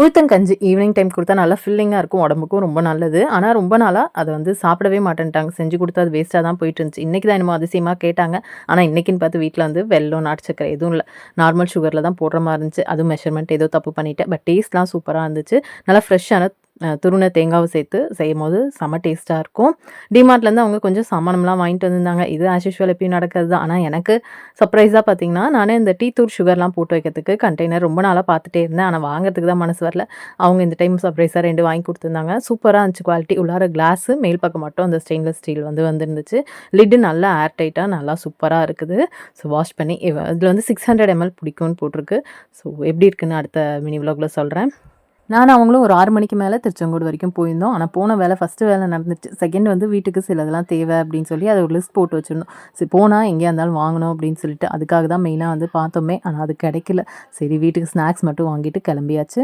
உளுத்தங்கஞ்சி evening time கொடுத்தா நல்லா ஃபில்லிங்காக இருக்கும் உடம்புக்கும் ரொம்ப நல்லது. ஆனால் ரொம்ப நாளாக அதை வந்து சாப்பிடவே மாட்டேன்ட்டாங்க. செஞ்சு கொடுத்தா அது வேஸ்ட்டாக தான் போயிட்டு இருந்துச்சு. இன்றைக்கி தான் என்னமோ அதிசயமாக கேட்டாங்க. ஆனால் இன்றைக்கின்னு பார்த்து வீட்டில் வந்து வெள்ளம் நாட்டு சக்கரை எதுவும் இல்லை. நார்மல் சுகரில் தான் போடுற மாதிரி இருந்துச்சு. அதுவும் மெஷர்மெண்ட் ஏதோ தப்பு பண்ணிட்டேன். பட் டேஸ்ட்லாம் சூப்பராக இருந்துச்சு. நல்லா ஃப்ரெஷ்ஷான துருணை தேங்காவை சேர்த்து செய்யும் போது செம்ம டேஸ்ட்டாக இருக்கும். டிமார்ட்லேருந்து அவங்க கொஞ்சம் சாமானம்லாம் வாங்கிட்டு வந்திருந்தாங்க. இது ஆஸ் யூஷுவல் எப்பயும் நடக்கிறது தான். ஆனால் எனக்கு சர்ப்ரைஸாக பார்த்தீங்கன்னா நானே இந்த டீ தூள் சுகர்லாம் போட்டு வைக்கிறதுக்கு கண்டெய்னர் ரொம்ப நாளாக பார்த்துட்டே இருந்தேன். ஆனால் வாங்குறதுக்கு தான் மனசு வரல. அவங்க இந்த டைம் சர்ப்ரைஸாக ரெண்டு வாங்கி கொடுத்துருந்தாங்க. சூப்பராக இருந்துச்சு குவாலிட்டி உள்ளார கிளாஸு மேல் பக்கம் மட்டும் அந்த ஸ்டெயின்லெஸ் ஸ்டீல் வந்து வந்துருந்துச்சு. லிட்டு நல்லா ஏர் டைட்டாக நல்லா சூப்பராக இருக்குது. ஸோ வாஷ் பண்ணி இதில் வந்து சிக்ஸ் ஹண்ட்ரட் எம்எல் பிடிக்கும்னு போட்டிருக்கு. ஸோ எப்படி இருக்குன்னு அடுத்த மினி vlogல சொல்கிறேன் நான் அவங்களும் ஒரு ஆறு மணிக்கு மேலே திருச்செங்கோடு வரைக்கும் போயிருந்தோம். ஆனால் போன வேலை ஃபஸ்ட்டு வேலை நடந்துச்சு. செகண்ட் வந்து வீட்டுக்கு சிலதெல்லாம் தேவை அப்படின்னு சொல்லி அதை ஒரு லிஸ்ட் போட்டு வச்சுருந்தோம். சரி போனால் எங்கேயா இருந்தாலும் வாங்கணும் அப்படின்னு சொல்லிட்டு அதுக்காக தான் மெயினாக வந்து பார்த்தோமே. ஆனால் அது கிடைக்கல. சரி வீட்டுக்கு ஸ்நாக்ஸ் மட்டும் வாங்கிட்டு கிளம்பியாச்சு.